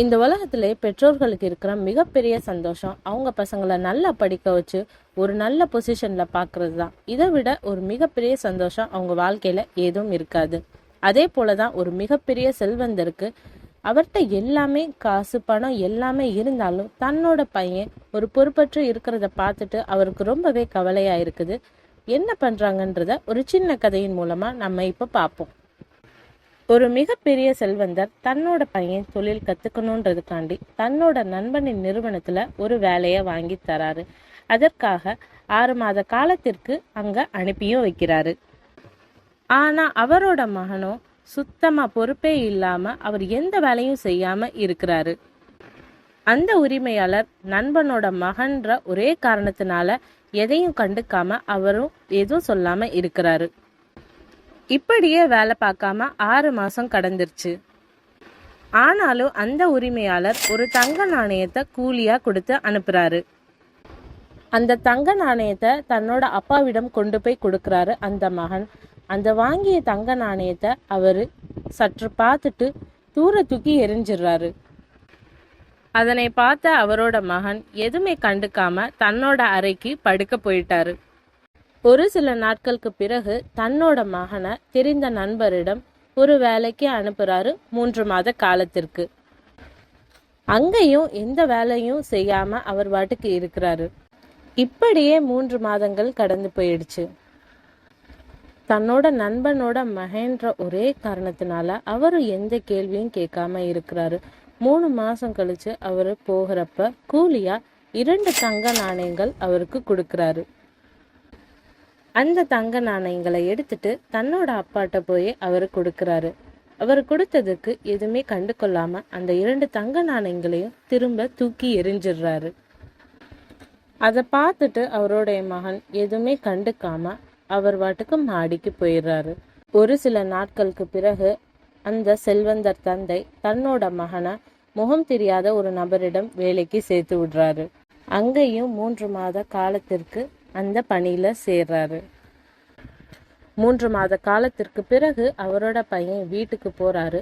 இந்த உலகத்திலே பெற்றோர்களுக்கு இருக்கிற மிகப்பெரிய சந்தோஷம். அவங்க பசங்களை நல்லா படிக்க வச்சு ஒரு நல்ல பொசிஷனில் பார்க்கறது தான். இதை விட ஒரு மிகப்பெரிய சந்தோஷம் அவங்க வாழ்க்கையில் ஏதும் இருக்காது. அதே போலதான் ஒரு மிகப்பெரிய செல்வந்தருக்கு அவர்கிட்ட எல்லாமே காசு பணம் எல்லாமே இருந்தாலும் தன்னோட பையன் ஒரு பொறுப்பற்று இருக்கிறத பார்த்துட்டு அவருக்கு ரொம்பவே கவலையாக இருக்குது. என்ன பண்ணுறாங்கன்றத ஒரு சின்ன கதையின் மூலமாக நம்ம இப்போ பார்ப்போம். ஒரு மிகப்பெரிய செல்வந்தர் தன்னோட பையன் தொழில் கத்துக்கணுன்றதுக்காண்டி தன்னோட நண்பனின் நிறுவனத்துல ஒரு வேலையை வாங்கி தராரு. அதற்காக ஆறு மாத காலத்திற்கு அங்க அனுப்பியும் வைக்கிறாரு. ஆனா அவரோட மகனோ சுத்தமா பொறுப்பே இல்லாம அவர் எந்த வேலையும் செய்யாம இருக்கிறாரு. அந்த உரிமையாளர் நண்பனோட மகன்ற ஒரே காரணத்தினால எதையும் கண்டுக்காம அவரும் எதுவும் சொல்லாம இருக்கிறாரு. இப்படியே வேலை பார்க்காம ஆறு மாசம் கடந்துருச்சு. ஆனாலும் அந்த உரிமையாளர் ஒரு தங்க நாணயத்தை கூலியா கொடுத்து அனுப்புறாரு. அந்த தங்க நாணயத்தை தன்னோட அப்பாவிடம் கொண்டு போய் கொடுக்கறாரு அந்த மகன். அந்த வாங்கிய தங்க நாணயத்தை அவரு சற்று பார்த்துட்டு தூர தூக்கி எரிஞ்சிடுறாரு. அதனை பார்த்த அவரோட மகன் எதுவுமே கண்டுக்காம தன்னோட அறைக்கு படுக்க போயிட்டாரு. ஒரு சில நாட்களுக்கு பிறகு தன்னோட மகனை தெரிந்த நண்பரிடம் ஒரு வேலைக்கு அனுப்புறாரு மூன்று மாத காலத்திற்கு. அங்கேயும் எந்த வேலையும் செய்யாம அவர் வாட்டுக்கு இருக்கிறாரு. இப்படியே மூன்று மாதங்கள் கடந்து போயிடுச்சு. தன்னோட நண்பனோட மகன்ற ஒரே காரணத்தினால அவரும் எந்த கேள்வியும் கேட்காம இருக்கிறாரு. மூணு மாசம் கழிச்சு அவரு போகிறப்ப கூலியா இரண்டு தங்க நாணயங்கள் அவருக்கு கொடுக்கிறாரு. அந்த தங்க நாணயங்களை எடுத்துட்டு தன்னோட அப்பாட்ட போய் அவர் கொடுக்கறாரு. அவர் கொடுத்ததுக்கு எதுவுமே கண்டு கொள்ளாம அந்த இரண்டு தங்க நாணயங்களையும் திரும்ப தூக்கி எரிஞ்சிடுறாரு அதை பார்த்துட்டு அவருடைய மகன் எதுவுமே கண்டுக்காம அவர் வாட்டுக்கு மாடிக்கு போயிடுறாரு. ஒரு சில நாட்களுக்கு பிறகு அந்த செல்வந்தர் தந்தை தன்னோட மகனை முகம் தெரியாத ஒரு நபரிடம் வேலைக்கு சேர்த்து விடுறாரு. அங்கேயும் மூன்று மாத காலத்திற்கு அந்த பணியில சேர்றாரு. மூன்று மாத காலத்திற்கு பிறகு அவரோட பையன் வீட்டுக்கு போறாரு.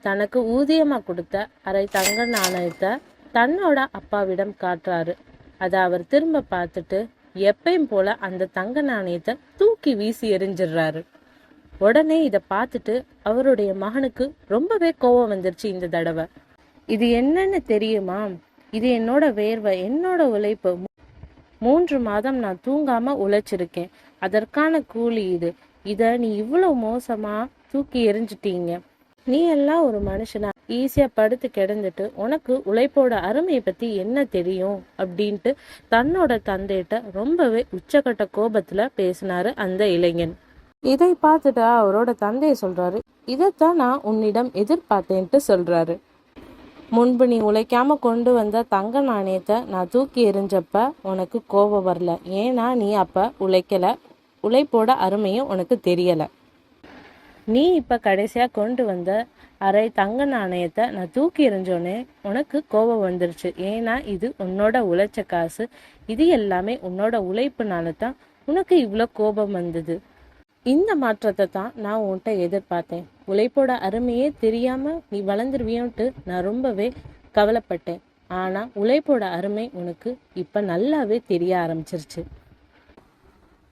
தனக்கு ஊதியமா கொடுத்த அரை தங்க நாணயத்தை தன்னோட அப்பாவிடம் காட்டுறாரு. அதை அவர் திரும்ப பார்த்துட்டு எப்பயும் போல அந்த தங்க நாணயத்தை தூக்கி வீசி எறிஞ்சிடுறாரு. உடனே இதை பார்த்துட்டு அவருடைய மகனுக்கு ரொம்பவே கோவம் வந்துருச்சு இந்த தடவை. இது என்னன்னு தெரியுமா? இது என்னோட வேர்வை என்னோட உழைப்பு மூன்று மாதம் நான் தூங்காம உழைச்சிருக்கேன். அதற்கான கூலி இது. இத நீ இவ்வளவு மோசமா தூக்கி எறிஞ்சிட்டீங்க. நீ எல்லாம் ஒரு மனுஷனா? ஈஸியா படுத்து கிடந்துட்டு உனக்கு உழைப்போட அருமையை பத்தி என்ன தெரியும்? அப்படின்ட்டு தன்னோட தந்தையிட்ட ரொம்பவே உச்சகட்ட கோபத்துல பேசினாரு அந்த இளைஞன். இதை பார்த்துட்டு அவரோட தந்தையை சொல்றாரு இதைத்தான் நான் உன்னிடம் எதிர்பார்த்தேன்ட்டு சொல்றாரு. முன்பு நீ உழைக்காம கொண்டு வந்த தங்க நாணயத்தை நான் தூக்கி எறிஞ்சப்ப உனக்கு கோபம் வரல. ஏன்னா நீ அப்ப உழைக்கல. உழைப்போட அருமையும் உனக்கு தெரியல. நீ இப்ப கடைசியா கொண்டு வந்த அரை தங்க நாணயத்தை நான் தூக்கி எறிஞ்சோன்னே உனக்கு கோபம் வந்துருச்சு. ஏன்னா இது உன்னோட உழைச்ச காசு. இது எல்லாமே உன்னோட உழைப்புனால தான் உனக்கு இவ்வளோ கோபம் வந்தது. இந்த மாற்றத்தை தான் நான் உன்கிட்ட எதிர்பார்த்தேன். உழைப்போட அருமையே தெரியாம நீ வளர்ந்துருவியோன்ட்டு நான் ரொம்பவே கவலைப்பட்டேன். ஆனா உழைப்போட அருமை உனக்கு இப்ப நல்லாவே தெரிய ஆரம்பிச்சிருச்சு.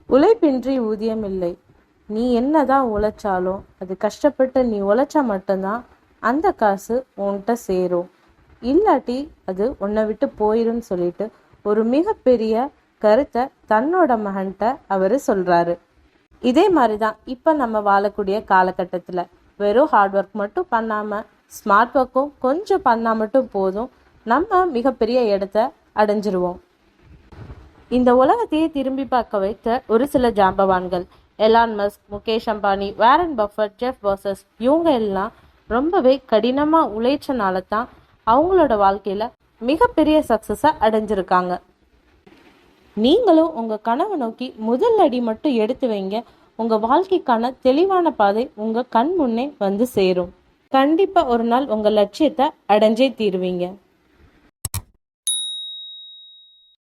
உழைப்பின்றி ஊதியம் இல்லை. நீ என்னதான் உழைச்சாலும் அது கஷ்டப்பட்டு நீ உழைச்சா மட்டும்தான் அந்த காசு உன்கிட்ட சேரும். இல்லாட்டி அது உன்னை விட்டு போயிரும்னு சொல்லிட்டு ஒரு மிகப்பெரிய கருத்தை தன்னோட மகன்கிட்ட அவரு சொல்றாரு. இதே மாதிரி தான் இப்போ நம்ம வாழக்கூடிய காலகட்டத்தில். வெறும் ஹார்ட் ஒர்க் மட்டும் பண்ணாமல் ஸ்மார்ட் ஒர்க்கும் கொஞ்சம் பண்ணால் மட்டும் போதும். நம்ம மிகப்பெரிய இடத்த அடைஞ்சிருவோம். இந்த உலகத்தையே திரும்பி பார்க்க வைத்த ஒரு சில ஜாம்பவான்கள். Elon Musk Mukesh Ambani Warren Buffett Jeff Bezos இவங்க எல்லாம் ரொம்பவே கடினமாக உழைச்சனால தான் அவங்களோட வாழ்க்கையில் மிகப்பெரிய சக்ஸஸை அடைஞ்சிருக்காங்க. நீங்களும் உங்கள் கனவை நோக்கி முதல் அடி மட்டும் எடுத்து வைங்க. உங்க வாழ்க்கைக்கான தெளிவான பாதை உங்க கண் முன்னே வந்து சேரும். கண்டிப்பா ஒரு நாள் உங்க லட்சியத்தை அடைஞ்சே தீருவீங்க.